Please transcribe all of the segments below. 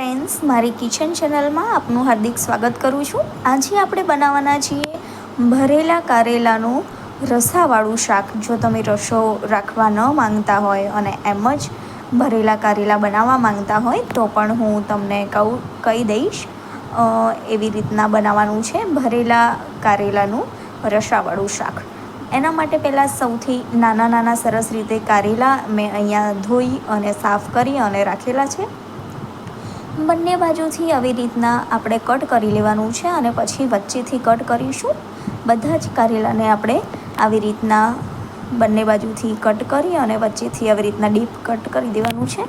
Friends મારી kitchen ચેનલમાં આપનું હાર્દિક સ્વાગત કરું છું. આજે આપણે બનાવવાના છીએ ભરેલા કારેલાનું રસાવાળું શાક. જો તમે રસો રાખવા ન માંગતા હોય અને એમ જ ભરેલા કારેલા બનાવવા માંગતા હોય, તો પણ હું તમને કહું, કહી દઈશ એવી રીતના બનાવવાનું છે ભરેલા કારેલાનું રસાવાળું શાક. એના માટે પહેલાં સૌથી નાના નાના સરસ રીતે કારેલા મેં અહીંયા ધોઈ અને સાફ કરી અને રાખેલા છે. બંને બાજુથી આવી રીતના આપણે કટ કરી લેવાનું છે અને પછી વચ્ચેથી કટ કરીશું. બધા જ કારેલાને આપણે આવી રીતના બંને બાજુથી કટ કરી અને વચ્ચેથી આવી રીતના ડીપ કટ કરી દેવાનું છે.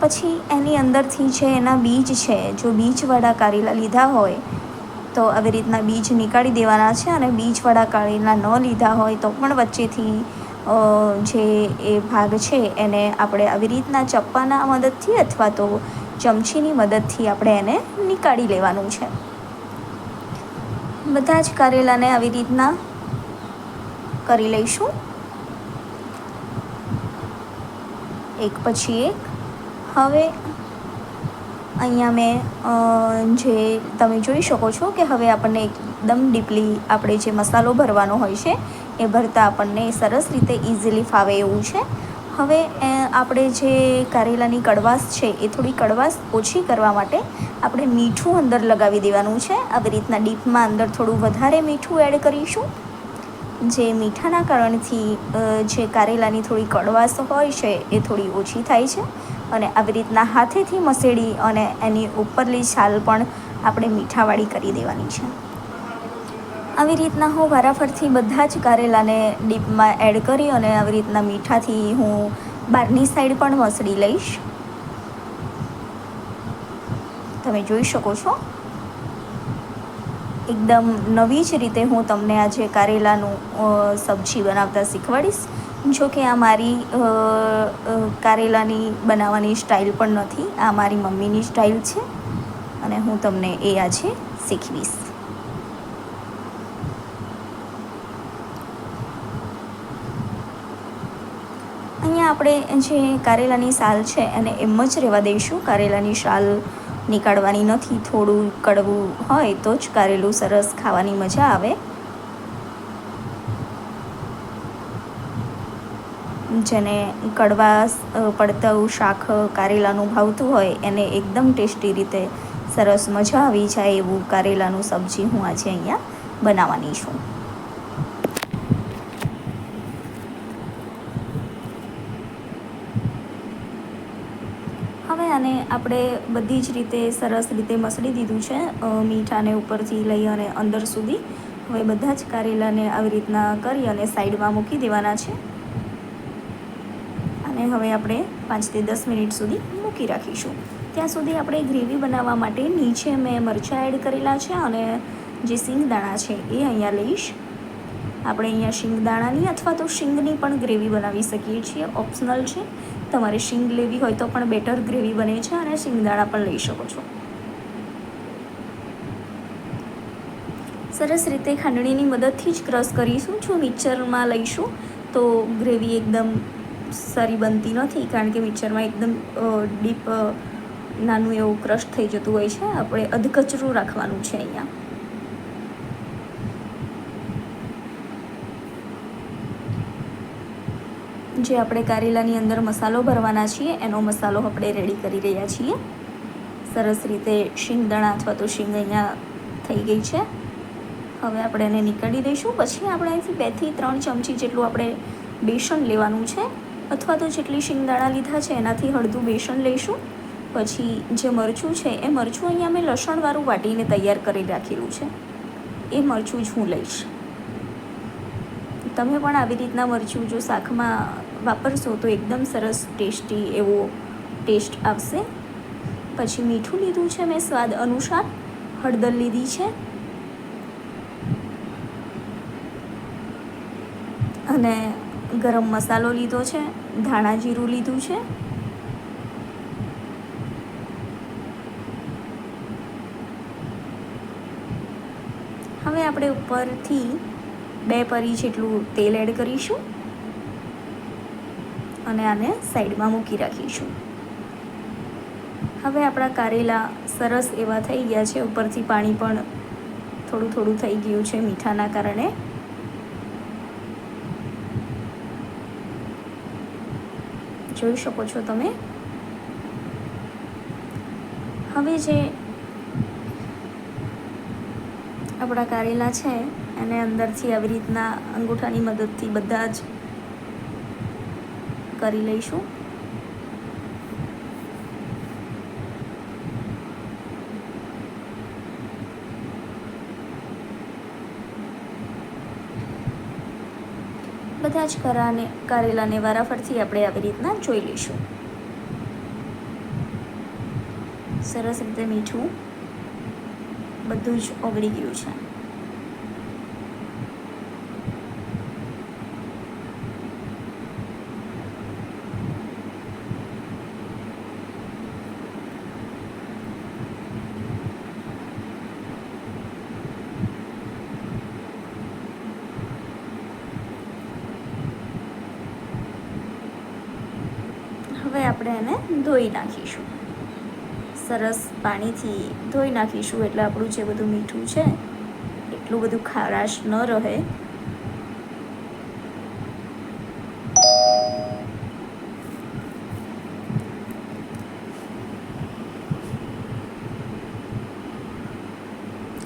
પછી એની અંદરથી જે એના બીજ છે, જો બીજવાળા કારેલા લીધા હોય, તો આવી રીતના બીજ નીકાળી દેવાના છે અને બીજવાળા કારેલા ન લીધા હોય તો પણ વચ્ચેથી જે એ ભાગ છે, એને આપણે આવી રીતના ચપ્પાના મદદથી અથવા તો ચમચીની મદદથી આપણે એને નીકાળી લેવાનું છે. બધા જ કારેલાને આવી રીતના કરી લઈશું. એક પછી એક. હવે અહીંયા મેં જે તમે જોઈ શકો છો કે હવે આપણને એકદમ ડીપલી આપણે જે મસાલો ભરવાનો હોય છે એ ભરતા આપણને સરસ રીતે ઇઝીલી ફાવે એવું છે. હવે આપણે જે કારેલાની કડવાશ છે, એ થોડી કડવાશ ઓછી કરવા માટે આપણે મીઠું અંદર લગાવી દેવાનું છે. આવી રીતના ડીપમાં અંદર થોડું વધારે મીઠું એડ કરીશું. જે મીઠાના કારણથી જે કારેલાની થોડી કડવાશ હોય છે, એ થોડી ઓછી થાય છે. અને આવી રીતના હાથેથી મસેડી અને એની ઉપરલી છાલ પણ આપણે મીઠાવાળી કરી દેવાની છે. આવી રીતના હું વારાફરથી બધા જ કારેલાને ડીપમાં એડ કરી અને આવી રીતના મીઠાથી હું બહારની સાઈડ પણ મસળી લઈશ. તમે જોઈ શકો છો. એકદમ નવી જ રીતે હું તમને આજે કારેલાનું સબ્જી બનાવતા શીખવાડીશ. જો કે આ મારી કારેલાની બનાવવાની સ્ટાઇલ પણ નથી, આ મારી મમ્મીની સ્ટાઇલ છે અને હું તમને એ આજે શીખવીશ અહીંયા આપણે જે કારેલાની સાલ છે એને એમ જ રહેવા દઈશું. કારેલાની શાલ નીકાળવાની નથી, થોડું કડવું હોય તો જ કારેલું સરસ ખાવાની મજા આવે. જેને કડવા પડતું શાક કારેલાનું ભાવતું હોય એને એકદમ ટેસ્ટી રીતે સરસ મજા આવી જાય એવું કારેલાનું સબ્જી હું આજે અહીંયા બનાવવાની છું. હવે આને આપણે બધી જ રીતે સરસ રીતે મસળી દીધું છે મીઠાને ઉપરથી લઈ અને અંદર સુધી. હવે બધા જ કારેલાને આવી રીતના કરી અને સાઈડમાં મૂકી દેવાના છે. અને હવે આપણે પાંચથી દસ મિનિટ સુધી મૂકી રાખીશું. ત્યાં સુધી આપણે ગ્રેવી બનાવવા માટે નીચે મેં મરચાં એડ કરેલા છે અને જે સિંગદાણા છે એ અહીંયા લઈશ. આપણે અહીંયા શિંગદાણાની અથવા તો શીંગની પણ ગ્રેવી બનાવી શકીએ છીએ, ઓપ્શનલ છે. તમારે શીંગ લેવી હોય તો પણ બેટર ગ્રેવી બને છે અને શિંગદાણા પણ લઈ શકો છો. સરસ રીતે ખાંડણીની મદદથી જ ક્રશ કરીશું, જો મિક્સરમાં લઈશું તો ગ્રેવી એકદમ સારી બનતી નથી, કારણ કે મિક્સરમાં એકદમ ડીપ નાનું એવું ક્રશ થઈ જતું હોય છે. આપણે અધકચરું રાખવાનું છે અહીંયા. જે આપણે કારેલાની અંદર મસાલો ભરવાના છીએ, એનો મસાલો આપણે રેડી કરી રહ્યા છીએ. સરસ રીતે શિંગદાણા અથવા તો શીંગ અહીંયા થઈ ગઈ છે. હવે આપણે એને નીકળી દઈશું. પછી આપણે અહીંથી બેથી ત્રણ ચમચી જેટલું આપણે બેસન લેવાનું છે, અથવા તો જેટલી શિંગદાણા લીધા છે એનાથી હળદું બેસન લઈશું. પછી જે મરચું છે, એ મરચું અહીંયા મેં લસણવાળું વાટીને તૈયાર કરી રાખેલું છે. એ મરચું જ હું લઈશ. તમે પણ આવી રીતના મરચું જો શાકમાં વાપરશો તો એકદમ સરસ ટેસ્ટી એવો ટેસ્ટ આવશે. પછી મીઠું લીધું છે મેં સ્વાદ અનુસાર. હળદર લીધી છે. અને ગરમ મસાલો લીધો છે. ધાણા જીરું લીધું છે. હવે આપણે ઉપરથી બે પરી જેટલું તેલ એડ કરીશું. અને આને સાઈડમાં મૂકી રાખીશું. હવે આપણા કારેલા સરસ એવા થઈ ગયા છે. ઉપરથી પાણી પણ થોડું થોડું થઈ ગયું છે મીઠાના કારણે. જોઈ શકો છો તમે? હવે જે આપણા કારેલા છે, એને અંદરથી આવી રીતના અંગૂઠાની મદદથી બધા જ કરી લઈશું. બધા જ કરાને કારેલાને વારાફરથી આપણે આવી રીતના જોઈ લઈશું. સરસ રીતે મીઠું બધું જ ઓગળી ગયું છે હવે આપણે એને ધોઈ નાખીશું. સરસ પાણીથી ધોઈ નાખીશું એટલે આપણું જે બધું મીઠું છે, એટલું બધું ખારાશ ન રહે.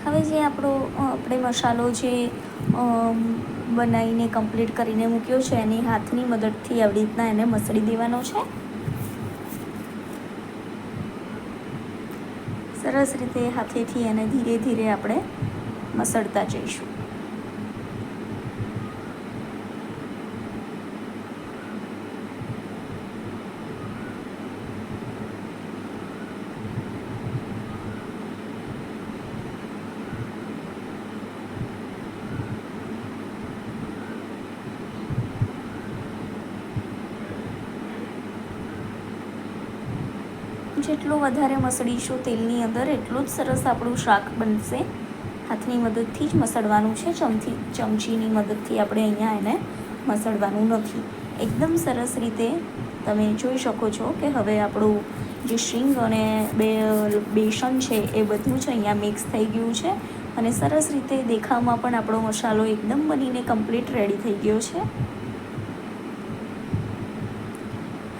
હવે જે આપણો આપણે મસાલો જે બનાવીને કમ્પ્લીટ કરીને મૂક્યો છે, એની હાથની મદદથી આવી રીતના એને મસળી દેવાનો છે. સરસ રીતે હાથેથી એને ધીરે ધીરે આપણે મસળતા જઈશું. જેટલું વધારે મસળીશું તેલની અંદર એટલું જ સરસ આપણું શાક બનશે. હાથની મદદથી જ મસળવાનું છે. ચમથી, ચમચીની મદદથી આપણે અહીંયા એને મસળવાનું નથી. એકદમ સરસ રીતે તમે જોઈ શકો છો કે હવે આપણું જે શીંગ અને બે, બેસન છે એ બધું જ અહીંયા મિક્સ થઈ ગયું છે અને સરસ રીતે દેખાવમાં પણ આપણો મસાલો એકદમ બનીને કમ્પ્લીટ રેડી થઈ ગયો છે.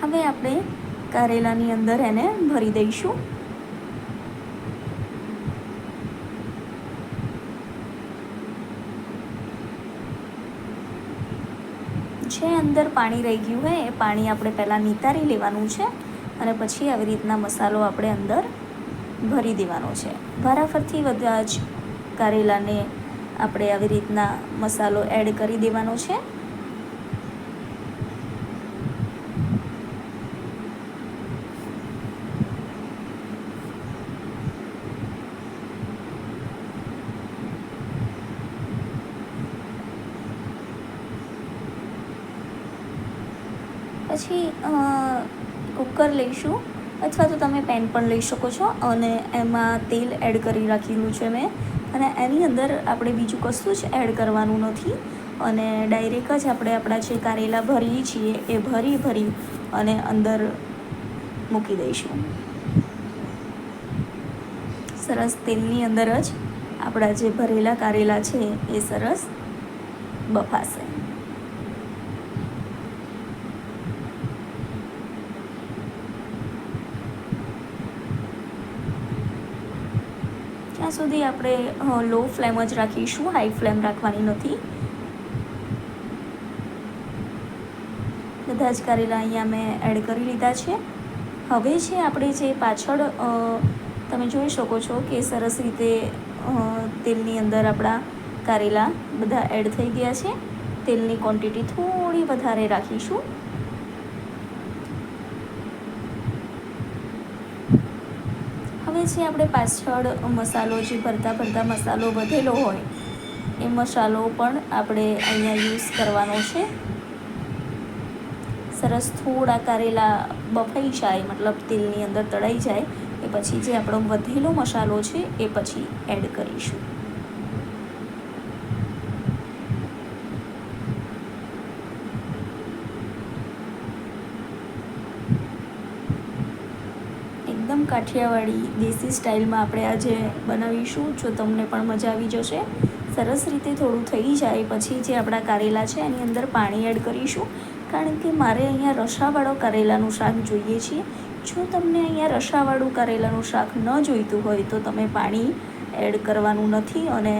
હવે આપણે કારેલાની અંદર એને ભરી દઈશું. જે અંદર પાણી રહી ગયું હોય એ પાણી આપણે પહેલાં નિતારી લેવાનું છે અને પછી આવી રીતના મસાલો આપણે અંદર ભરી દેવાનો છે. વારાફરથી બધા જ કારેલાને આપણે આવી રીતના મસાલો એડ કરી દેવાનો છે પછી અ, કુકર લઈશું અથવા તો તમે પેન પણ લઈ શકો છો અને એમાં તેલ એડ કરી રાખેલું છે મેં. અને એની અંદર આપણે બીજું કશું જ એડ કરવાનું નથી. અને ડાયરેક્ટ જ આપણે આપણા જે કારેલા ભરીએ છીએ એ ભરી ભરી અને અંદર મૂકી દઈશું. સરસ તેલની અંદર જ આપણા જે ભરેલા કારેલા છે એ સરસ બફાશે. ત્યાં સુધી આપણે લો ફ્લેમ જ રાખીશું હાઈ ફ્લેમ રાખવાની નથી. બધા જ કારેલા અહીંયા મેં એડ કરી લીધા છે. હવે છે આપણે જે પાછળ તમે જોઈ શકો છો કે સરસ રીતે તેલની અંદર આપણા કારેલા બધા એડ થઈ ગયા છે. તેલની ક્વોન્ટિટી થોડી વધારે રાખીશું. હવે જે આપણે પાછળ મસાલો જે ભરતા ભરતા મસાલો વધેલો હોય, એ મસાલો પણ આપણે અહીંયા યુઝ કરવાનો છે. સરસ થોડા કારેલા બફાઈ જાય, મતલબ તેલની અંદર તળાઈ જાય, એ પછી જે આપણો વધેલો મસાલો છે, એ પછી એડ કરીશું. એકદમ કાઠિયાવાડી દેશી સ્ટાઇલમાં આપણે આજે બનાવીશું. જો તમને પણ મજા આવી જશે. સરસ રીતે થોડું થઈ જાય પછી જે આપણા કારેલા છે એની અંદર પાણી એડ કરીશું. કારણ કે મારે અહીંયા રસાવાળો કારેલાનું શાક જોઈએ છે. જો તમને અહીંયા રસાવાળું કારેલાનું શાક ન જોઈતું હોય તો તમે પાણી એડ કરવાનું નથી અને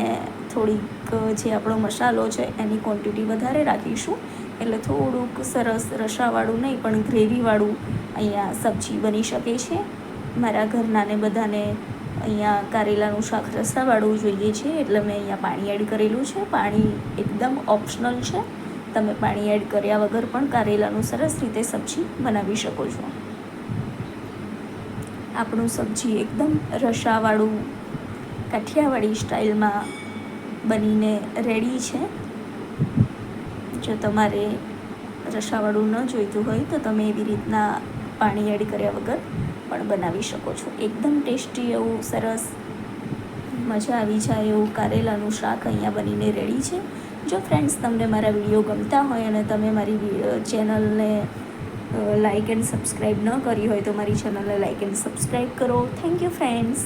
થોડીક જે આપણો મસાલો છે એની ક્વોન્ટિટી વધારે રાખીશું. એટલે થોડુંક સરસ રસાવાળું નહીં પણ ગ્રેવીવાળું અહીંયા સબ્જી બની શકે છે. મારા ઘરનાને બધાને અહીંયા કારેલાનું શાક રસાવાળું જોઈએ છે, એટલે મેં અહીંયા પાણી એડ કરેલું છે. પાણી એકદમ ઓપ્શનલ છે. તમે પાણી એડ કર્યા વગર પણ કારેલાનું સરસ રીતે સબ્જી બનાવી શકો છો. આપણું સબ્જી એકદમ રસાવાળું, કાઠિયાવાડી સ્ટાઇલમાં બનીને રેડી છે. જો તમારે રસાવાળું ન જોઈતું હોય તો તમે એવી રીતના પાણી એડ કર્યા વગર પણ બનાવી શકો છો. એકદમ ટેસ્ટી એવું સરસ મજા આવી જાય એવું કારેલાનું શાક અહીંયા બનીને રેડી છે. જો ફ્રેન્ડ્સ તમને મારા વીડિયો ગમતા હોય અને તમે મારી ચેનલને લાઇક એન્ડ સબસ્ક્રાઈબ ન કરી હોય તો મારી ચેનલને લાઇક એન્ડ સબસ્ક્રાઈબ કરો. Thank you friends